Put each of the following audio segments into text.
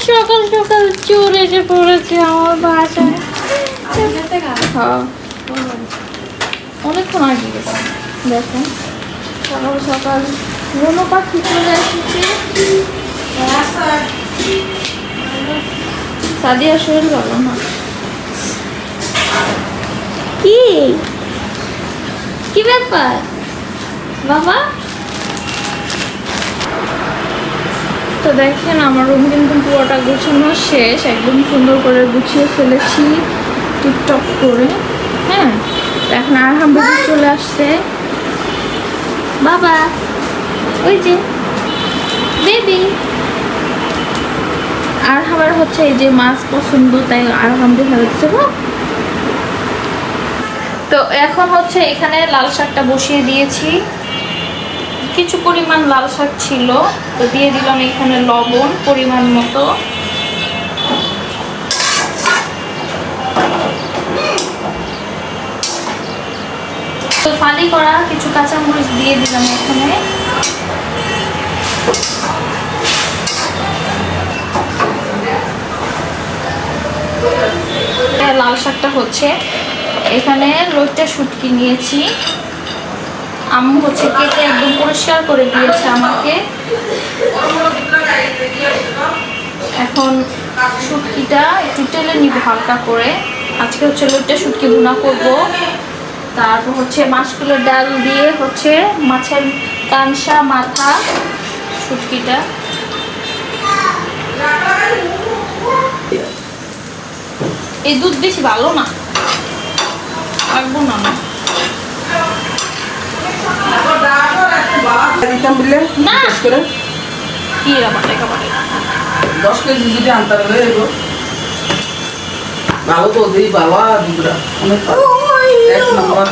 সকাল সকাল চোর এসে পড়েছে আমার বাসায়। হ্যাঁ। অনেকক্ষণ আগে দেখেন সকাল সকাল রোনো পাখি চলে এসেছে। সাদিয়া শরীর ভালো না কি? কি ব্যাপার? বাবা? তো দেখেন, আমার রুম কিন্তু পুরোটা গুছানো শেষ। একদম সুন্দর করে গুছিয়ে ফেলেছি টিকটক করে। হ্যাঁ এখন আরহাম বেবি চলে আসছে। বাবা, ওই যে বেবি আর আবার হচ্ছে এই যে মাছ পছন্দ, তাই আরহাম দেখা যাচ্ছে গো। তো এখন হচ্ছে এখানে লাল শাকটা বসিয়ে দিয়েছি। কিছু পরিমাণ লাল শাক ছিল, তো দিয়ে দিলাম এখানে লবণ পরিমাণ মতো। তো ফালি করা কিছু কাঁচামরিচ দিয়ে দিলাম এখানে। লাল শাকটা হচ্ছে। এখানে লোটটা শুটকি নিয়েছি। আম্মু হচ্ছে কেটে একদম পরিষ্কার করে দিয়েছে আমাকে। এখন শুটকিটা একটু টেলে নিব হালকা করে। আজকে হচ্ছে লোটটা শুটকি ভুনা করব। তারপর হচ্ছে মাছগুলোর ডাল দিয়ে হচ্ছে মাছের কানসা মাথা শুটকিটা। এই দুধ বেশি ভালো না। না না দিতাম বললে না। দশ করে দশ কেজি যদি আনতে ভালো তো দিই বাবা দুধরা। অনেক এক নম্বর।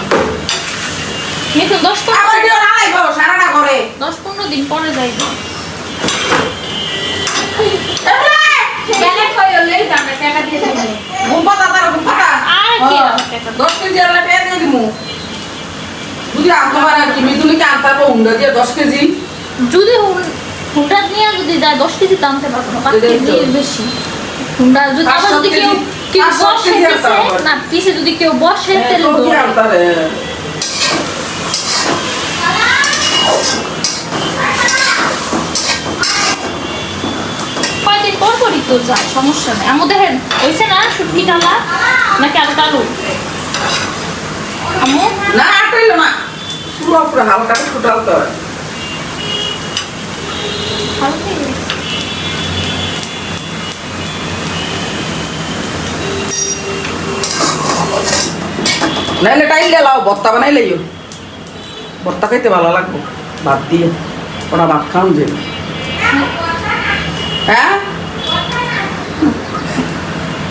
মিঠুন দশ পনেরো দিও না লাগবো সারাটা করে দশ পনেরো দিন পরে যাইব গুম্পাতা তার গুম্পাতা আর কি হ্যাঁ। টাকা? দশ কেজি আনলে পেয়ে দিয়ে দিমু। যদি পারে আর কি মিতুনিকে আনতে পারব হুন্ডা দিয়ে দশ কেজি। যদি হুন্ডা নিয়ে যদি যায় দশ কেজি তো আনতে পারব না পাঁচ এটাই বেশি। হুন্ডা যদি আবার যদি কেউ কেউ বসে কেজি আনতে পিছে হবে। না পিছে যদি কেউ বসে হ্যাঁ, তাহলে তোর কি দৌড়াবে। আনতে পারে? কয়দিন পর পরই তো যায় সমস্যা নেই। আমাদের হয়েছে না শুটকি ডালা নাকি আরও ডালু আমু না আটাইলো না। পুরো পুরো হালকা ভালো হয়ে। নাইলে টাইলে লাও, ভর্তা বানাই লাইও ভর্তা খাইতে ভালো লাগবো। ভাত দিয়ে। ওরা ভাত খাওয়ান যে। হ্যাঁ?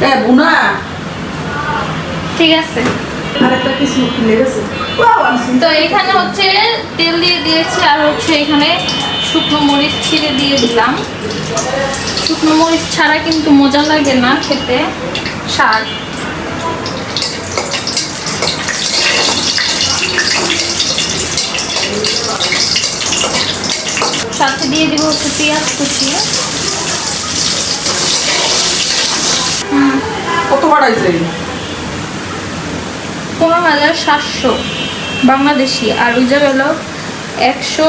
এ, বুনা। ঠিক আছে। তো এখানে হচ্ছে তেল দিয়ে দিয়েছি আর হচ্ছে এখানে শুকনো মরিচ ছিঁড়ে দিয়ে দিলাম। শুকনো মরিচ ছাড়া কিন্তু মজা লাগে না খেতে শাক সাথে দিয়ে দিব হচ্ছে পেঁয়াজ কুচি হুম কত বাড়াইছে? পনেরো হাজার সাতশো বাংলাদেশি আর ওই জায়গা হলো একশো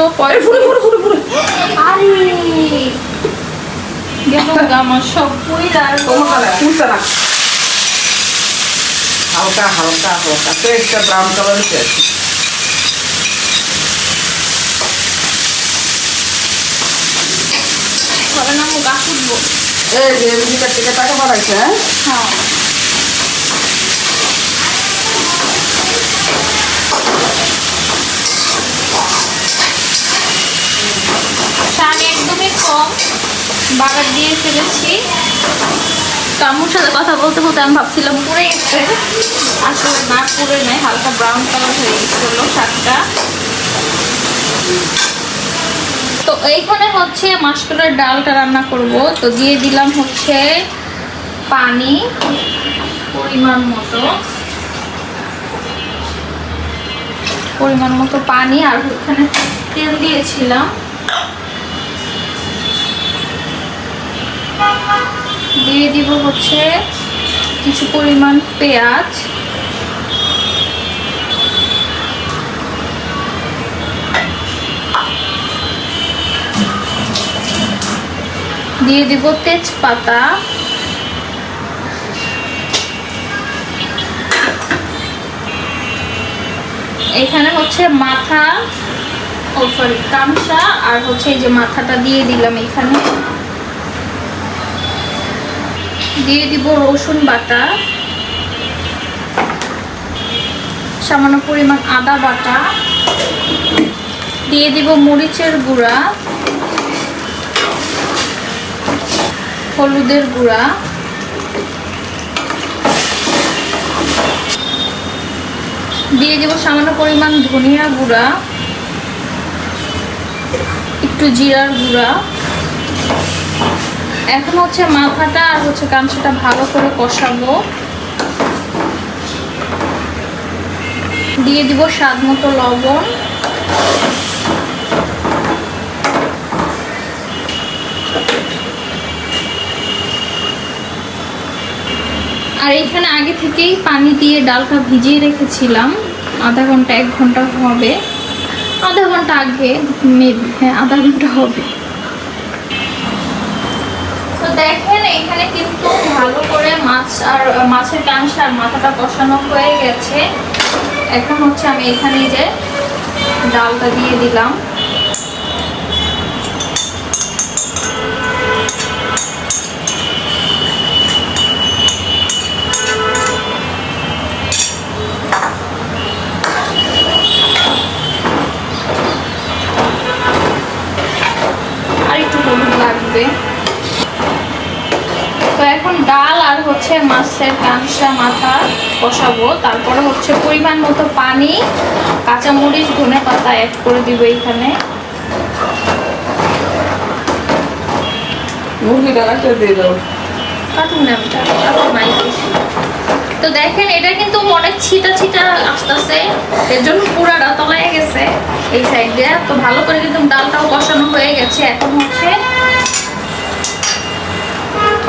আমার সব হালকা হালকা হালকা তো একটা ব্রাউন কালার হচ্ছে এই যে টাকা বাড়াইছে হ্যাঁ। একদমই কম বাগার দিয়ে ফেলেছি। কামুর সাথে কথা বলতে বলতে আমি ভাবছিলাম পুড়ে গেছে। আসলে না পুড়ে নেই হালকা ব্রাউন কালার হয়ে গেছিল শাকটা তো এইখানে হচ্ছে মাসকলার ডালটা রান্না করব। তো দিয়ে দিলাম হচ্ছে পানি পরিমাণ মতো। পরিমাণ মতো পানি আর ওখানে তেল দিয়েছিলাম। দিয়ে দিব হচ্ছে কিছু পরিমাণ পেঁয়াজ। দিয়ে দিব তেজপাতা। এখানে হচ্ছে মাথা, ও সরি কামসা আর হচ্ছে এই যে মাথাটা দিয়ে দিলাম এখানে। দিয়ে দিব রসুন বাটা, সামান্য পরিমাণ আদা বাটা, দিয়ে দিব মরিচের গুঁড়া, হলুদের গুঁড়া। দিয়ে দেবো সামান্য পরিমাণ ধনিয়া গুঁড়া, একটু জিরার গুঁড়া। এখন হচ্ছে মাথাটা আর হচ্ছে কাঞ্চাটা ভালো করে কষাবো। দিয়ে দিব স্বাদ মতো লবণ। আর এখানে আগে থেকেই পানি দিয়ে ডালটা ভিজিয়ে রেখেছিলাম। আধা ঘণ্টা, এক ঘণ্টা হবে। আধা ঘণ্টা আগে হ্যাঁ আধা ঘণ্টা হবে। তো দেখেন, এখানে কিন্তু ভালো করে মাছ আর, মাছের কাঁচা আর মাথাটা কষানো হয়ে গেছে। এখন হচ্ছে আমি এখানে যে ডালটা দিয়ে দিলাম। হচ্ছে মাছের কাঁচা মাথা কষাবো তারপরে হচ্ছে পরিমাণ মতো পানি কাঁচামরিচ ধনে পাতা অ্যাড করে দিব এখানে মুরগিটা রাখতে দিয়ে দাও। কাটুন না ওটা, কাটুন নাই কিছু। তো দেখেন এটা কিন্তু অনেক ছিটা ছিটা আসতেছে। এর জন্য পুরাটা তলায় গেছে এই সাইড দিয়ে। তো ভালো করে কিন্তু ডালটাও কষানো হয়ে গেছে। এখন হচ্ছে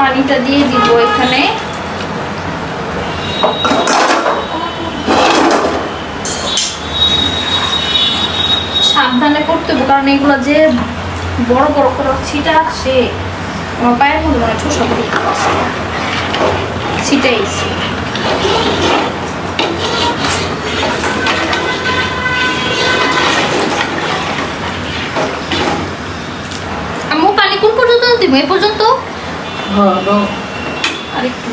পানিটা দিয়ে দিব এখানে। সাবধানে করতে হবে, কারণ এগুলো যে বড় বড় করে ছিটা আসে আমার পায়ের মধ্যে মনে গেছে। ছিটাইছি আম্মু, পানি কোন পর্যন্ত দিব? এ পর্যন্ত? আরেকটু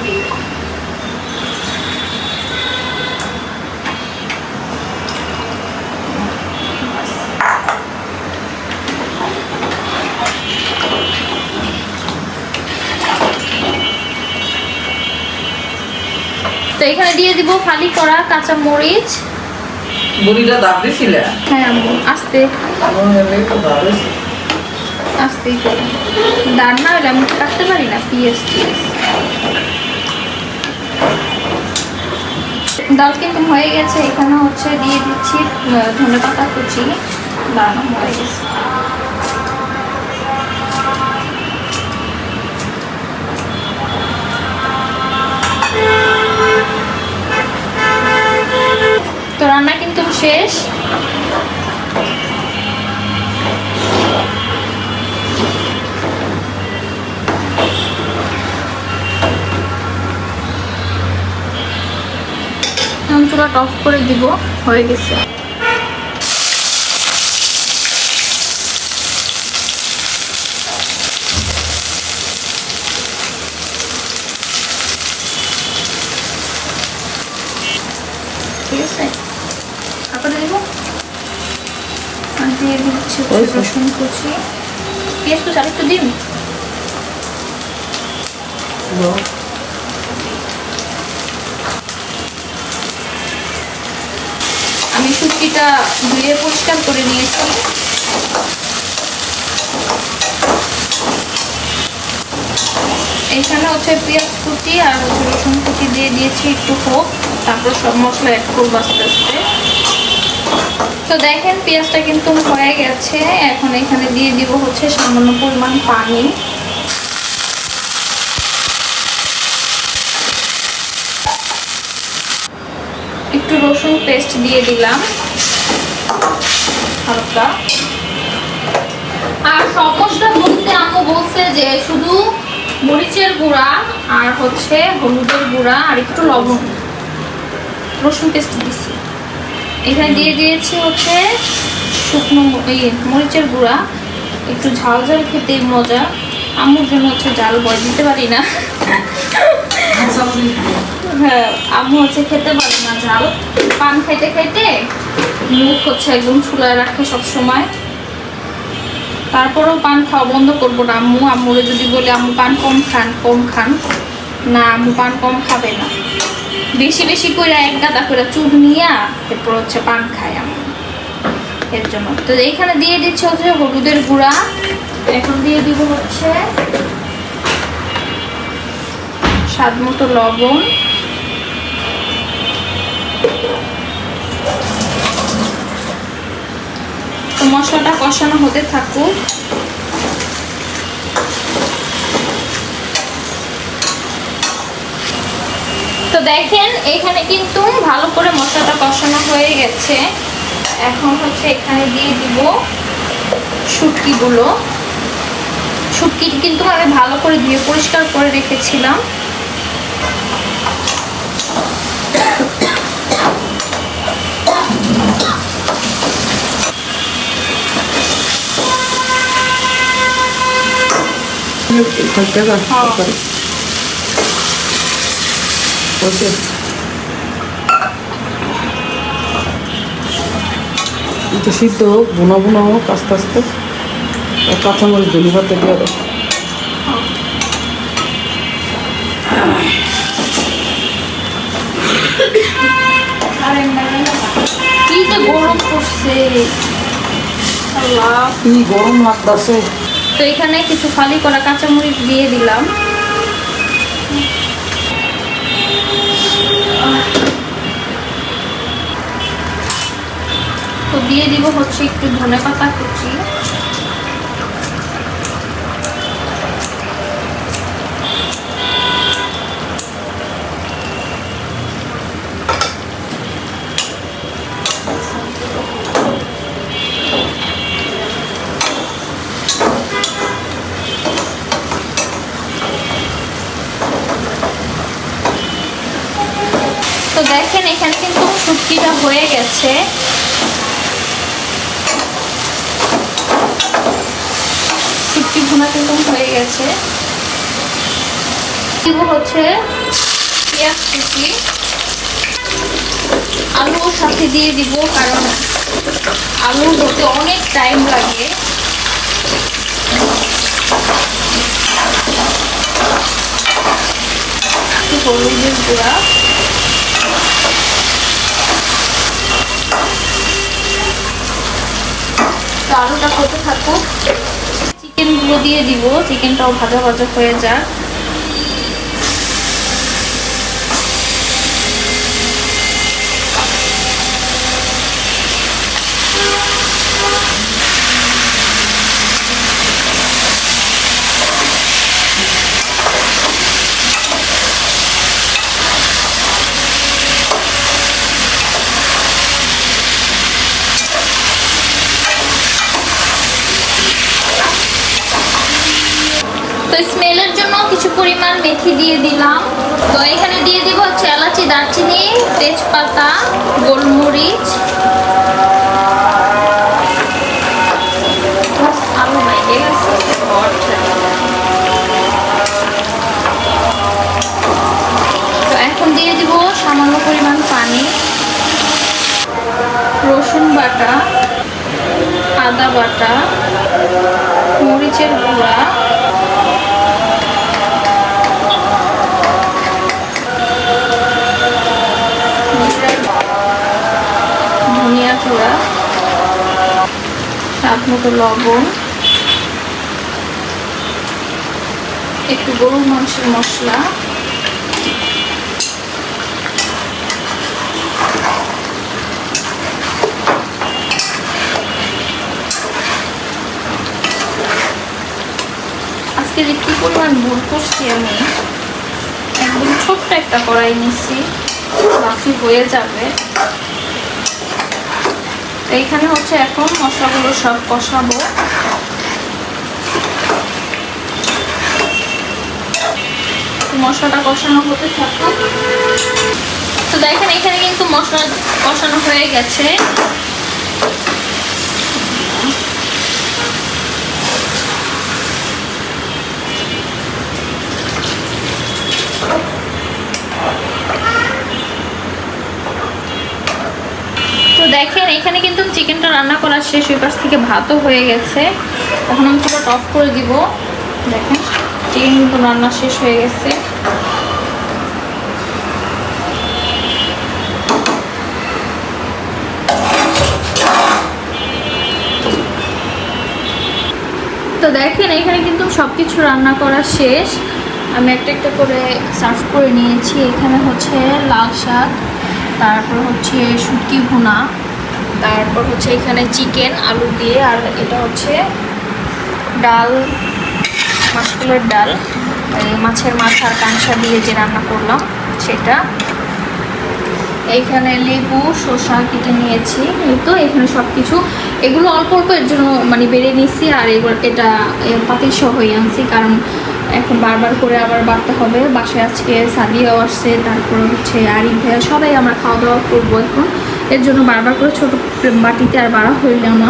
তো এখানে দিয়ে দিব ফালি করা কাঁচা মরিচ। বুড়িটা দাব দিছিলে হ্যাঁ আস্তে আমার এমনি তো দাব দিছি। আস্তেই করে। দাঁড় না হলে আমি কাটতে পারি না পিএস টিএস ডাল কিন্তু হয়ে গেছে, এখানে হচ্ছে দিয়ে দিচ্ছি ধনে পাতা, কুচি দাঁড়ানো হয়ে গেছে। তো রান্না কিন্তু শেষ। চুলাটা অফ করে দিব হয়ে গেছে। ঠিক আছে? তারপরে দেবো। আর দিয়ে দিচ্ছি হচ্ছে হয়েছে। রসুন কুচি। পেঁয়াজ কুচি আরেকটু দিন। মাছটা ধুয়ে পরিষ্কার করে নিয়েছি। এখানে হচ্ছে পেঁয়াজ কুটি আর হচ্ছে রসুন কুটি দিয়ে দিয়েছি একটু হোক, তারপর সব মশলা এক করব আস্তে আস্তে। তো দেখেন পেঁয়াজটা কিন্তু হয়ে গেছে, এখন এখানে দিয়ে দিব হচ্ছে সামান্য পরিমাণ পানি। একটু রসুন পেস্ট দিয়ে দিলাম। হালকা আর সব মশলা বলতে আম্মু বলছে যে শুধু মরিচের গুঁড়া আর হচ্ছে হলুদের গুঁড়া আর একটু লবণ। রসুন পেস্ট দিছি। এখানে দিয়ে দিয়েছি হচ্ছে শুকনো মরিচের গুঁড়া। একটু ঝাল ঝাল খেতে মজা। আম্মুর জন্য হচ্ছে জাল বয় দিতে পারি না। হ্যাঁ আম্মু হচ্ছে খেতে পারে না ঝাল। পান খাইতে খাইতে মুখ হচ্ছে একদম চুলায় রাখে সব সময় তারপরেও পান খাওয়া বন্ধ করব না, আম্মু। আম্মুরে যদি বলি, আম্মু পান কম খান কম খান। না, আম্মু পান কম খাবে না। বেশি বেশি করে এক গাদা করে চুল নিয়ে এরপর হচ্ছে পান খায় আম্মু। এর জন্য। তো এইখানে দিয়ে দিচ্ছে হচ্ছে হলুদের গুঁড়া। এখন দিয়ে দিব হচ্ছে স্বাদ মতো লবণ। মশলাটা কষানো হতে থাকুক। তো দেখেন, এখানে কিন্তু ভালো করে মশলাটা কষানো হয়ে গেছে। এখন হচ্ছে এখানে দিয়ে দিব শুটকিগুলো। শুটকি কিন্তু আমি ভালো করে ধুয়ে পরিষ্কার করে রেখেছিলাম। হ্যাঁ। এটা সিদ্ধ হোক বুনো বুনো হোক আস্তে আস্তে কাঁচামরিচ ধনি পাতে দিয়ে দাও কি যে গরম করছে আল্লাহ কি গরম লাগতেছে তো এখানে কিছু ফালি করা কাঁচামরিচ দিয়ে দিলাম। তো দিয়ে দিব হচ্ছে একটু ধনে পাতা কুচি তো দেখেন এখানে কিন্তু শুটকিটা হয়ে গেছে। শুটকি ভুনা কিন্তু হয়ে গেছে। হচ্ছে পেঁয়াজ কুচি। আলু সাথে দিয়ে দিব, কারণ আলু হতে অনেক টাইম লাগে। হলুদের গুঁড়া। তো আলুটা করতে থাকুক চিকেনগুলো দিয়ে দিব চিকেনটাও ভাজা ভাজা হয়ে যাক। তো স্মেলের জন্য কিছু পরিমাণ মেথি দিয়ে দিলাম। তো এখানে দিয়ে দিব হচ্ছে এলাচি, দারচিনি, তেজপাতা, গোলমরিচ বাস, আলু ভেঙে গেছে। তো এখন দিয়ে দিব সামান্য পরিমাণ পানি রসুন বাটা আদা বাটা মরিচের গুঁড়া ধনিয়া গুঁড়া স্বাদ মতো লবণ, একটু গরুর মাংসের মশলা, আজকে যে কি পরিমাণ ভুল করছি আমি, একদম ছোট্ট একটা কড়াই নিচ্ছি বাকি হয়ে যাবে। তো এখানে হচ্ছে এখন মশলাগুলো সব কষাবো। মশলাটা কষানো হতে থাকুক। তো দেখেন, এখানে কিন্তু মশলা কষানো হয়ে গেছে তো দেখেন, এখানে কিন্তু চিকেনটা রান্না করা শেষ, ওই পাশ থেকে ভাতও হয়ে গেছে। এখন আমি পুরো অফ করে দিব। দেখেন, চিকেন কিন্তু রান্না শেষ হয়ে গেছে। তো দেখেন, এখানে কিন্তু সব কিছু রান্না করা শেষ। আমি একটা একটা করে সার্ভ করে নিয়েছি। এখানে হচ্ছে লাল শাক তারপর হচ্ছে শুটকি ভুনা, তারপর হচ্ছে এখানে চিকেন, আলু দিয়ে, আর এটা হচ্ছে ডাল মাছগুলোর ডাল মাছের মাথা আর কাঁসা দিয়ে যে রান্না করলাম সেটা। এইখানে লেবু, শসা কেটে নিয়েছি তো এখানে সব কিছু এগুলো অল্প অল্প এর জন্য মানে বেড়ে নিয়েছি, আর এগুলো এটা পাতিল সহই আনছি, কারণ এখন বারবার করে আবার বাড়তে হবে। বাসায় আজকে সাদিয়াও আসছে, তারপর হচ্ছে আরিফ ভাইয়া, সবাই আমরা খাওয়া দাওয়া করব এখন। এর জন্য বারবার করে ছোটো বাটিতে আর বাড়া হইল না।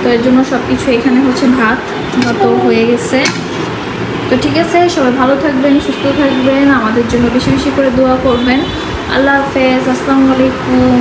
তো এর জন্য সব কিছু এখানে হচ্ছে ভাত ভাত হয়ে গেছে। তো ঠিক আছে, সবাই ভালো থাকবেন, সুস্থ থাকবেন, আমাদের জন্য বেশি বেশি করে দোয়া করবেন। আল্লাহ হাফেজ, আসসালামু আলাইকুম।